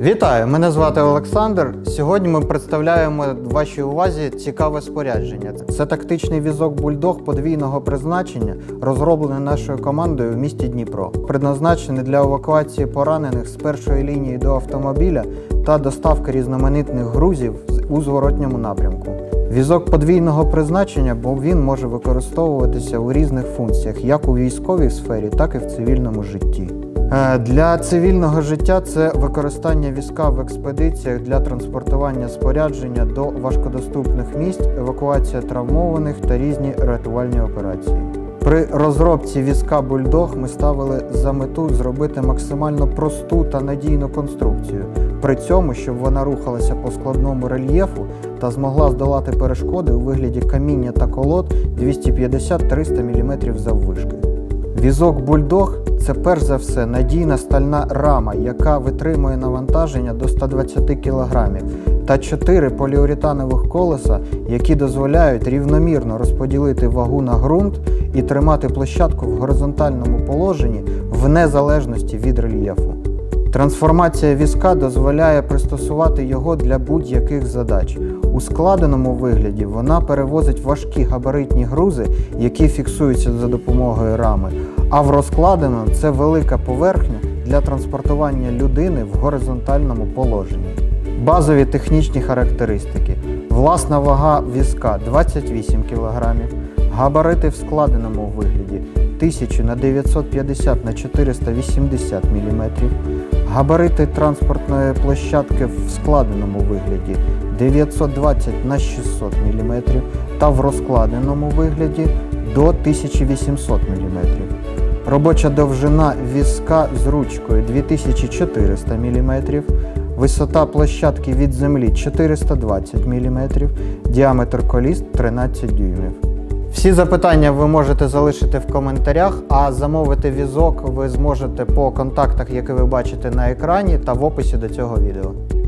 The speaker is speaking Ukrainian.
Вітаю! Мене звати Олександр. Сьогодні ми представляємо вашій увазі цікаве спорядження. Це тактичний візок бульдог подвійного призначення, розроблений нашою командою в місті Дніпро. Предназначений для евакуації поранених з першої лінії до автомобіля та доставки різноманітних грузів у зворотньому напрямку. Візок подвійного призначення, бо він може використовуватися у різних функціях, як у військовій сфері, так і в цивільному житті. Е, Для цивільного життя це використання візка в експедиціях для транспортування спорядження до важкодоступних місць, евакуація травмованих та різні рятувальні операції. При розробці візка бульдог ми ставили за мету зробити максимально просту та надійну конструкцію, при цьому, щоб вона рухалася по складному рельєфу та змогла здолати перешкоди у вигляді каміння та колод 250-300 мм заввишки. Візок бульдог це перш за все надійна стальна рама, яка витримує навантаження до 120 кг, та 4 поліуретанових колеса, які дозволяють рівномірно розподілити вагу на ґрунт і тримати площадку в горизонтальному положенні в незалежності від рельєфу. Трансформація візка дозволяє пристосувати його для будь-яких задач. Складеному вигляді вона перевозить важкі габаритні грузи, які фіксуються за допомогою рами, а в розкладеному це велика поверхня для транспортування людини в горизонтальному положенні. Базові технічні характеристики. Власна вага візка 28 кг, габарити в складеному вигляді 1000 на 950 на 480 мм, габарити транспортної площадки в складеному вигляді 920 на 600 мм та в розкладеному вигляді до 1800 мм. Робоча довжина візка з ручкою 2400 мм, висота площадки від землі 420 мм, діаметр коліс 13 дюймів. Всі запитання ви можете залишити в коментарях, а замовити візок ви зможете по контактах, які ви бачите на екрані та в описі до цього відео.